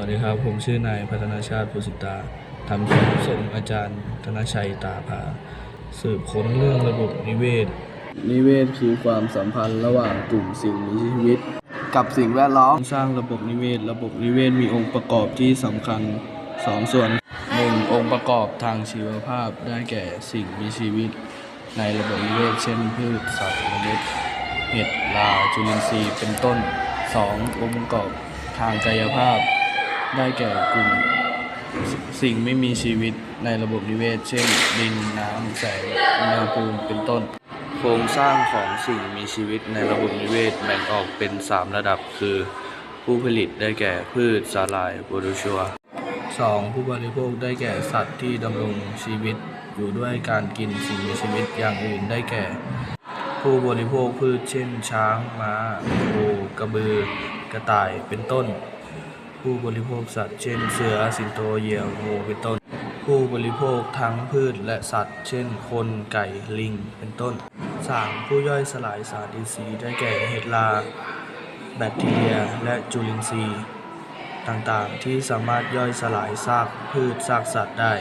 วัสดีครับ ผมชื่อนายพัฒนาชาติภูสิตาทำคลิปส่งอาจารย์ธนชัยตาภาสืบค้นเรื่องระบบนิเวศ นิเวศคือความสัมพันธ์ระหว่างกลุ่มสิ่งมีชีวิต กับสิ่งแวดล้อมสร้างระบบนิเวศ ระบบนิเวศมีองค์ประกอบที่สำคัญสองส่วนหนึ่งองค์ประกอบทางชีวภาพได้แก่สิ่งมีชีวิต ในระบบนิเวศ เช่น พืชสัตว์มนุษย์เห็ดลาจุลินทรีย์เป็นต้นสององค์ประกอบทางกายภาพ ได้แก่กลุ่มสิ่งไม่มีชีวิตในระบบนิเวศ เช่น ดิน น้ำ แสง อุณหภูมิ เป็นต้น โครงสร้างของสิ่งมีชีวิตในระบบนิเวศแบ่งออกเป็น 3 ระดับ คือ ผู้ผลิตได้แก่พืช สาหร่ายโปรดูชัว 2. ผู้บริโภคได้แก่สัตว์ที่ดำรงชีวิตอยู่ด้วยการกินสิ่งมีชีวิตอย่างอื่นได้แก่ ผู้บริโภคพืชเช่น ช้างม้าโคกระบือ กระต่ายเป็นต้น ผู้บริโภคสัตว์เช่นเสือสิงโตเหยี่ยวงูเป็นต้น ผู้บริโภคทั้งพืชและสัตว์ เช่น คนไก่ลิงเป็นต้น 3. ผู้ย่อยสลายสารอินทรีย์ได้แก่เห็ดลา แบคทีเรีย และจุลินทรีย์ ต่างๆ ที่สามารถย่อยสลายซากพืชซากสัตว์ได้